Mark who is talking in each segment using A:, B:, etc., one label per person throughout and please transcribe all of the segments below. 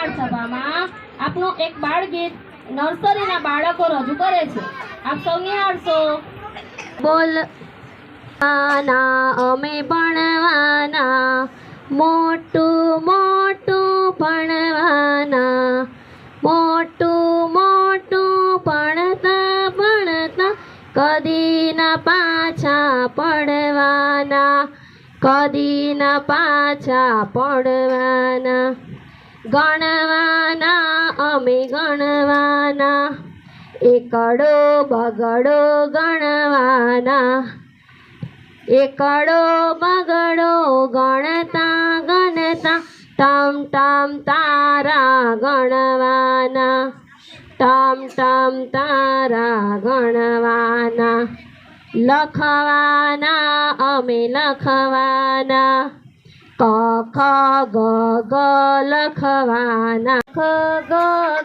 A: બાળ આપનું એક બાળ ગીત નર્સરીના બાળકો રજૂ કરે છે. આપ સૌ નિહાળશો બોલ, આના અમે ભણવાના, મોટું મોટું ભણવાના, મોટું મોટું ભણતા ભણતા કદી ના પાછા પડવાના, કદી ના પાછા પડવાના. ગણવાના, અમે ગણવાના. એકડો બગડો ગણવાના. એકડો બગડો ગણતા ગણતા. ટમ ટમ, તારા ગણવાના. ટમ ટમ, તારા ગણવાના. લખવાના, અમે લખવાના. ક ખ ગ ગ લખવાના ખ ગ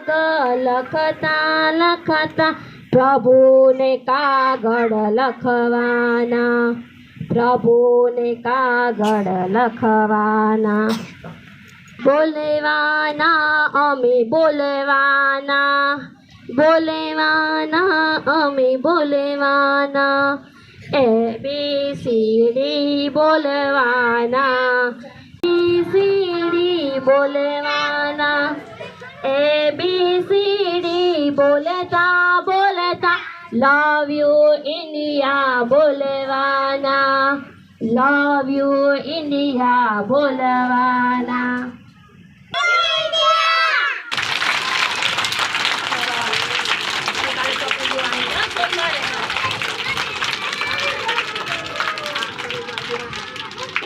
A: ગ લખતા લખતા પ્રભુને કાગળ લખવાના પ્રભુને કાગળ લખવાના બોલવાના અમે બોલવાના બોલવાના અમે બોલવાના એ બી સી ડી બોલવાના बोलवाना ए बी सी डी बोलता बोलता लव यू इंडिया बोलवाना लव यू इंडिया बोलवाना Thank you.